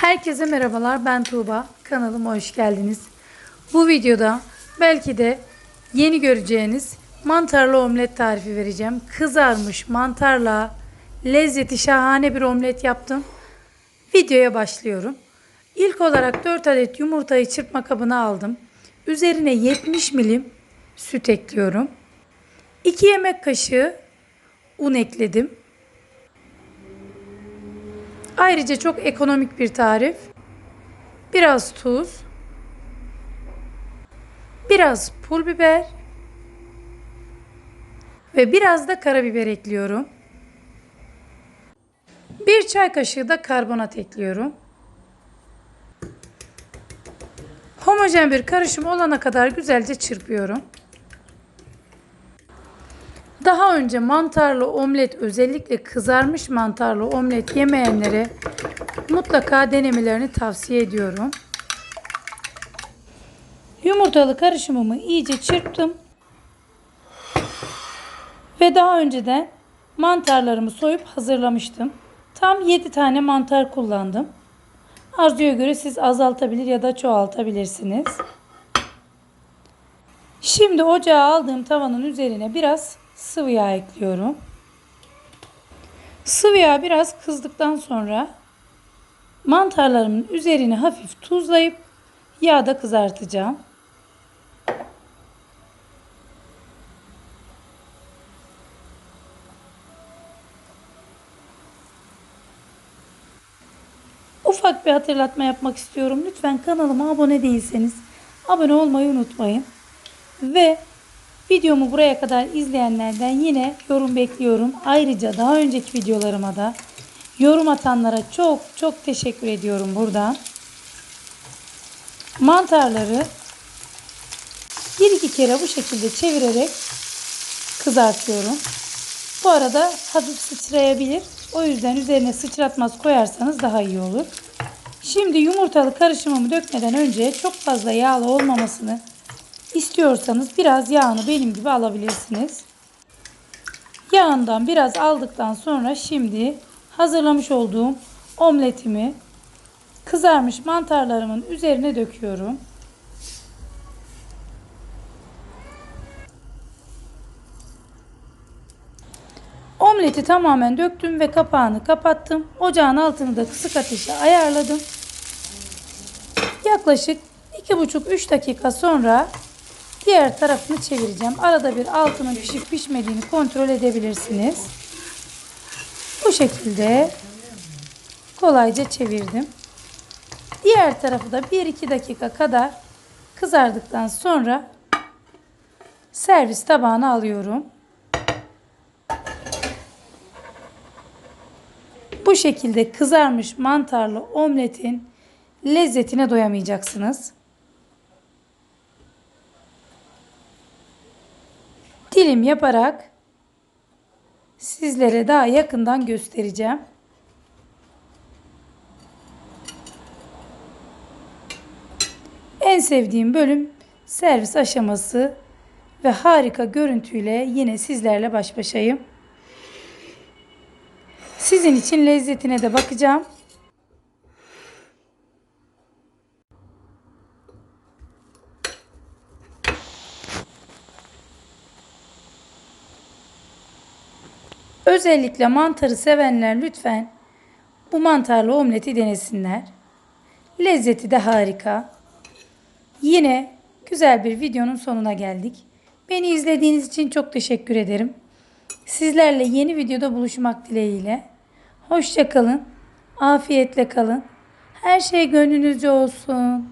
Herkese merhabalar ben Tuğba. Kanalıma hoş geldiniz. Bu videoda belki de yeni göreceğiniz mantarlı omlet tarifi vereceğim. Kızarmış mantarla lezzeti şahane bir omlet yaptım. Videoya başlıyorum. İlk olarak 4 adet yumurtayı çırpma kabına aldım. Üzerine 70 milim süt ekliyorum. 2 yemek kaşığı un ekledim. Ayrıca çok ekonomik bir tarif. Biraz tuz. Biraz pul biber. Ve biraz da karabiber ekliyorum. Bir çay kaşığı da karbonat ekliyorum. Homojen bir karışım olana kadar güzelce çırpıyorum. Daha önce mantarlı omlet özellikle kızarmış mantarlı omlet yemeyenlere mutlaka denemelerini tavsiye ediyorum. Yumurtalı karışımımı iyice çırptım. Ve daha önceden mantarlarımı soyup hazırlamıştım. Tam 7 tane mantar kullandım. Arzuya göre siz azaltabilir ya da çoğaltabilirsiniz. Şimdi ocağa aldığım tavanın üzerine biraz sıvı yağ ekliyorum. Sıvı yağ biraz kızdıktan sonra mantarlarımın üzerine hafif tuzlayıp yağda kızartacağım. Ufak bir hatırlatma yapmak istiyorum. Lütfen kanalıma abone değilseniz abone olmayı unutmayın. Ve videomu buraya kadar izleyenlerden yine yorum bekliyorum. Ayrıca daha önceki videolarıma da yorum atanlara çok çok teşekkür ediyorum buradan. Mantarları bir iki kere bu şekilde çevirerek kızartıyorum. Bu arada hafif sıçrayabilir. O yüzden üzerine sıçratmaz koyarsanız daha iyi olur. Şimdi yumurtalı karışımımı dökmeden önce çok fazla yağlı olmamasını istiyorsanız biraz yağını benim gibi alabilirsiniz. Yağından biraz aldıktan sonra şimdi hazırlamış olduğum omletimi kızarmış mantarlarımın üzerine döküyorum. Omleti tamamen döktüm ve kapağını kapattım. Ocağın altını da kısık ateşe ayarladım. Yaklaşık 2,5-3 dakika sonra diğer tarafını çevireceğim. Arada bir altının pişip pişmediğini kontrol edebilirsiniz. Bu şekilde kolayca çevirdim. Diğer tarafı da 1-2 dakika kadar kızardıktan sonra servis tabağına alıyorum. Bu şekilde kızarmış mantarlı omletin lezzetine doyamayacaksınız. Dilim yaparak sizlere daha yakından göstereceğim. En sevdiğim bölüm servis aşaması ve harika görüntüyle yine sizlerle baş başayım. Sizin için lezzetine de bakacağım. Özellikle mantarı sevenler lütfen bu mantarlı omleti denesinler. Lezzeti de harika. Yine güzel bir videonun sonuna geldik. Beni izlediğiniz için çok teşekkür ederim. Sizlerle yeni videoda buluşmak dileğiyle. Hoşça kalın. Afiyetle kalın. Her şey gönlünüzce olsun.